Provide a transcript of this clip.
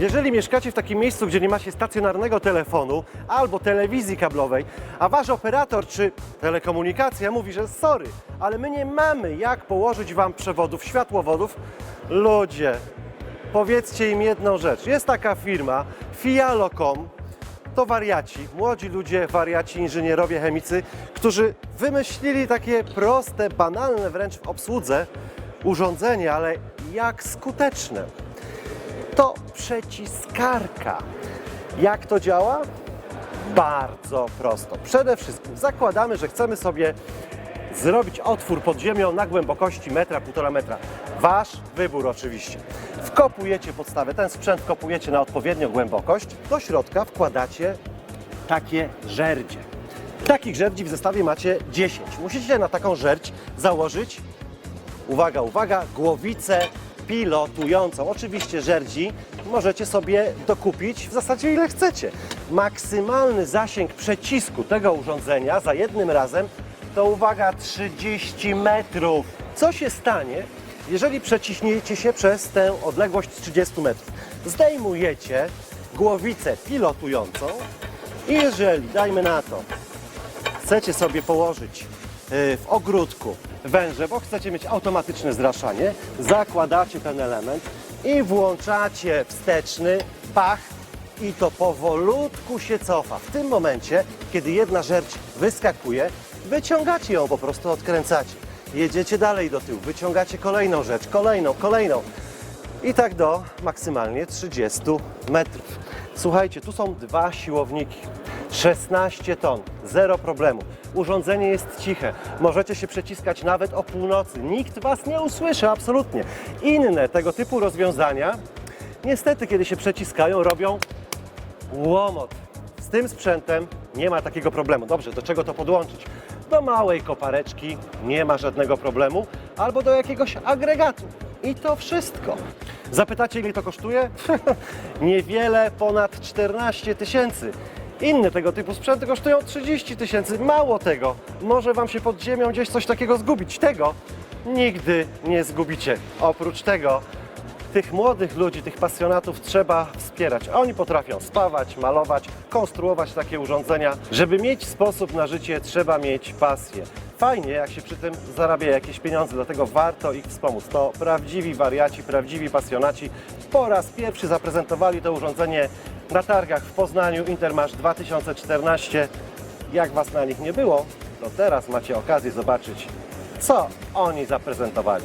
Jeżeli mieszkacie w takim miejscu, gdzie nie macie stacjonarnego telefonu albo telewizji kablowej, a wasz operator czy telekomunikacja mówi, że sorry, ale my nie mamy jak położyć wam przewodów światłowodów, ludzie, powiedzcie im jedną rzecz. Jest taka firma Fialocom, to wariaci, młodzi ludzie, wariaci, inżynierowie, chemicy, którzy wymyślili takie proste, banalne wręcz w obsłudze urządzenie, ale jak skuteczne. To przyciskarka. Jak to działa? Bardzo prosto. Przede wszystkim zakładamy, że chcemy sobie zrobić otwór pod ziemią na głębokości metra, półtora metra. Wasz wybór oczywiście. Wkopujecie podstawę, ten sprzęt wkopujecie na odpowiednią głębokość. Do środka wkładacie takie żerdzie. Takich żerdzi w zestawie macie 10. Musicie na taką żerdź założyć uwaga, uwaga, głowicę pilotującą. Oczywiście żerdzi możecie sobie dokupić w zasadzie ile chcecie. Maksymalny zasięg przecisku tego urządzenia za jednym razem to uwaga 30 metrów. Co się stanie, jeżeli przeciśniecie się przez tę odległość 30 metrów? Zdejmujecie głowicę pilotującą i jeżeli, dajmy na to, chcecie sobie położyć y, w ogródku węże, bo chcecie mieć automatyczne zraszanie, zakładacie ten element i włączacie wsteczny pach i to powolutku się cofa. W tym momencie, kiedy jedna żerć wyskakuje, wyciągacie ją po prostu, odkręcacie. Jedziecie dalej do tyłu, wyciągacie kolejną rzecz, kolejną, kolejną. I tak do maksymalnie 30 metrów. Słuchajcie, tu są dwa siłowniki. 16 ton, zero problemu. Urządzenie jest ciche. Możecie się przeciskać nawet o północy. Nikt Was nie usłyszy, absolutnie. Inne tego typu rozwiązania, niestety, kiedy się przeciskają, robią łomot. Z tym sprzętem nie ma takiego problemu. Dobrze, do czego to podłączyć? Do małej kopareczki nie ma żadnego problemu, albo do jakiegoś agregatu. I to wszystko. Zapytacie, ile to kosztuje? Niewiele ponad 14 tysięcy. Inne tego typu sprzęty kosztują 30 tysięcy. Mało tego, może Wam się pod ziemią gdzieś coś takiego zgubić. Tego nigdy nie zgubicie. Oprócz tego tych młodych ludzi, tych pasjonatów trzeba wspierać. Oni potrafią spawać, malować, konstruować takie urządzenia. Żeby mieć sposób na życie, trzeba mieć pasję. Fajnie, jak się przy tym zarabia jakieś pieniądze, dlatego warto ich wspomóc. To prawdziwi wariaci, prawdziwi pasjonaci po raz pierwszy zaprezentowali to urządzenie na targach w Poznaniu Intermasz 2014. Jak Was na nich nie było, to teraz macie okazję zobaczyć, co oni zaprezentowali.